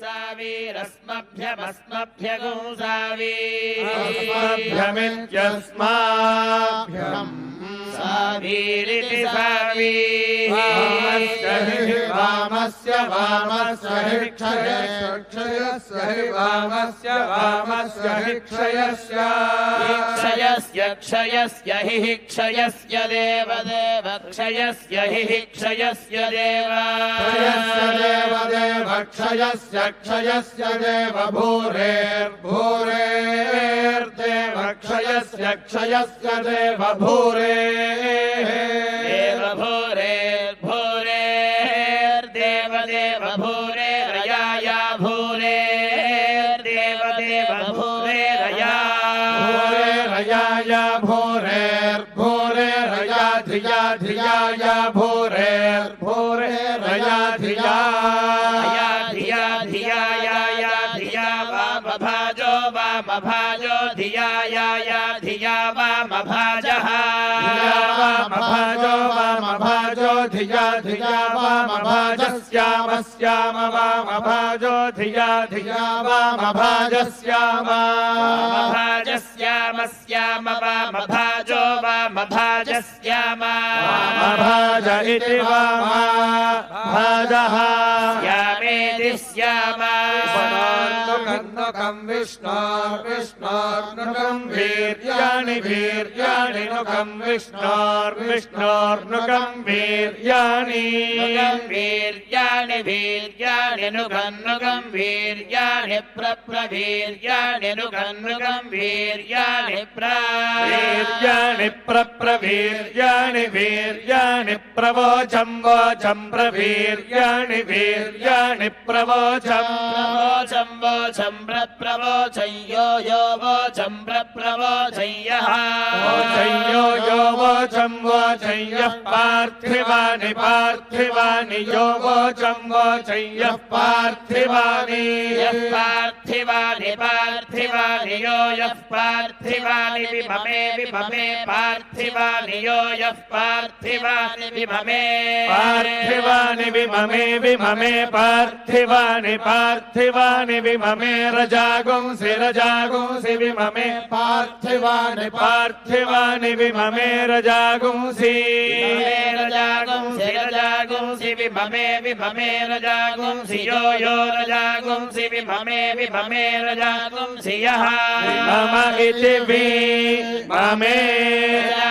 अस्मभ्यमित्यस्माभ्यम् सावीरिति वामस्य वामस्य हि क्षयस्य हि वामस्य वामस्य हि क्षयस्य क्षयस्य क्षयस्य हि क्षयस्य देवदेव क्षयस्य हि क्षयस्य देव। क्षयस्य देव देव क्षयस्य क्षयस्य देव भूरेर्भूरेर्देव क्षयस्य क्षयस्य देव भूरेः देव भूरेरयाया भूरेर्देव देव भूरेरया भूरेरयाय भूरेर्भूरेरया धिया धियाय भूरेर्भूरेरया धिया या धिया धिया या या धिया वामभाजो धिया या या धिया वामभाजः धिया वामभाजो वामभाजो धिया धिया वामभाजस्याम स्याम वामभाजो धिया धिया वामभाजस्याम वामभाजस्याम स्याम वामभाजो वामभाजस्याम वामभाज इति वामभाजः स्यामेति स्याम नुकम् विष्णोर्विष्णोर्नुकम् वीर्याणि वीर्याणि नुकम् विष्णोर्विष्णोर्नुकम् वीर्याणि नुगम् वीर्याणि वीर्याणि नुगन्नुगम् वीर्याणि प्रप्रवीर्याणि नुगन्नुगम् वीर्याणि प्र वीर्याणि प्रप्रवीर्याणि वीर्याणि प्रवोचम् वोचम् प्रवीर्याणि वीर्याणि प्रवोचम् प्रवोचम् वोचम् सम्प्रप्रवोचं यो वोचं प्रप्रवोचं पार्थिवानि पार्थिवानि यो वोचं पार्थिवानि। पार्थिवानि पार्थिवानि यो यः पार्थिवानि विभमे विभमे पार्थिवानि यो यः पार्थिवानि विभमे। पार्थिवानि विभमे विभमे पार्थिवानि पार्थिवानि विभमे। रजागुंसि रजागुंसि विममे पार्थिवानि पार्थिवानि विममे रजागुंसि रजागुंसि रजागुंसि विममे विममे रजागुंसि यो यो रजागुंसि विममे विममे रजागुंसि यः। मम इति वि। ममे।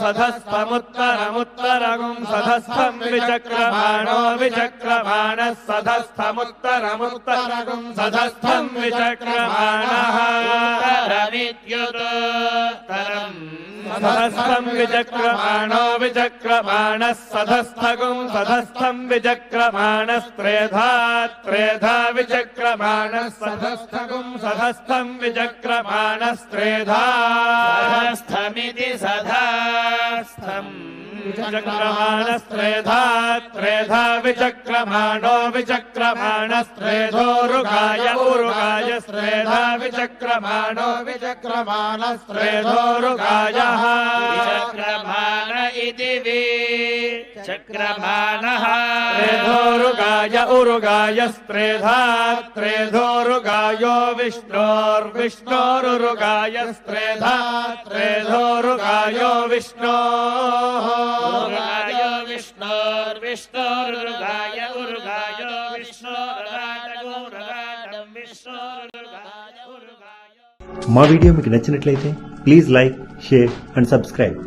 सधस्थमुत्तरमस्कभायदस्कभायदुत्तरगो सधस्थम् उत्तरगुं सधस्तगुं सधस्थमुत्तरमुत्तरगुं सधस्थम् विचक्रमाणो विचक्रमाणः सधस्थमुत्तरमुत्तरगुं सधस्थम् विचक्रमाणः विचक्रमाणो विचक्रमाणः सधस्थगुं सधस्थम् विचक्रमाणस्त्रेधा त्रेधा विचक्रमाणः सधस्थगुं सधस्थम् विचक्रमाणस्त्रेधा। सधस्थमिति सधास्थम् विचक्रमाणस्त्रेधा त्रेधा विचक्रमाणो विचक्रमाणस्त्रेधोरुगाय उरुगाय स्त्रेधा विचक्रमाणो विचक्रमाणस्त्रेधोरुगायः। विचक्रमाण इति वि चक्रमाणः त्रेधोरुगाय उरुगाय स्त्रेधा त्रेधोरुगायो विष्णोर्विष्णोरुगाय स्त्रेधा त्रेधोरुगायो विष्णोः उरुगाय विष्णोर्विष्णोरुगाय उरुगाय विष्णोरुगाटगुरुगाटं विष्णोरुगाय उरुगाय మా వీడియో మీకు నచ్చినట్లయితే please like share and subscribe